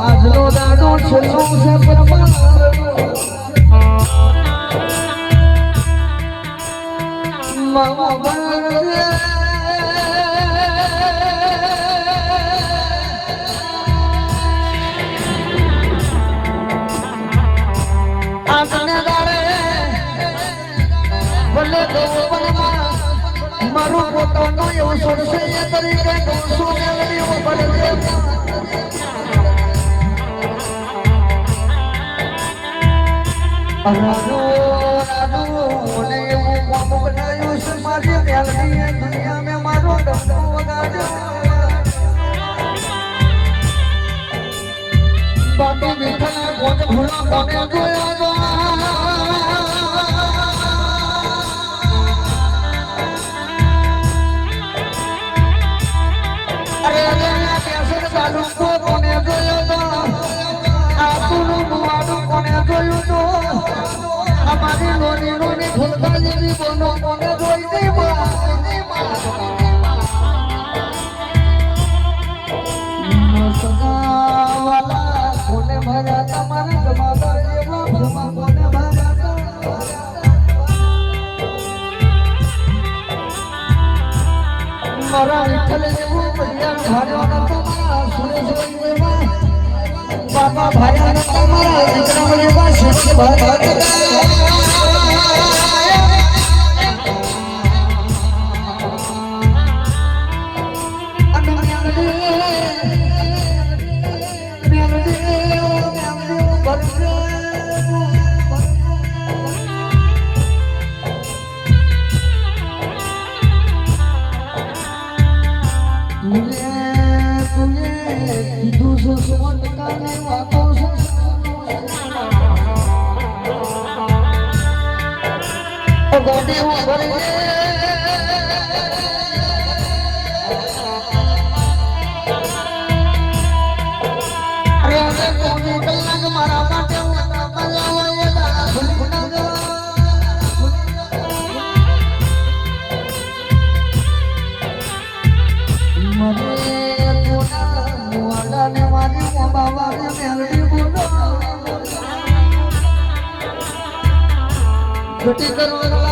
આજનો દાડો છેલ્લો છે પરમાત્મા મામા મારું પોતાનું એવું છોડશે, એ તરીકે ગૌસો મેળવી દુનિયા મેં મારો ડંકો વગાડ્યો. બાપા મીઠા કોણ ભૂલા કોને જોયા લોની લોની ફૂલકા જેવી બોનો કોને જોઈ નહીં સગાવાલા કોને ભર્યા તમારા જમાદાર એવા ભમા તુએ કીધું છે સો ટકાની વાતો છે ગોડી હું બોલો ઘટી કરવા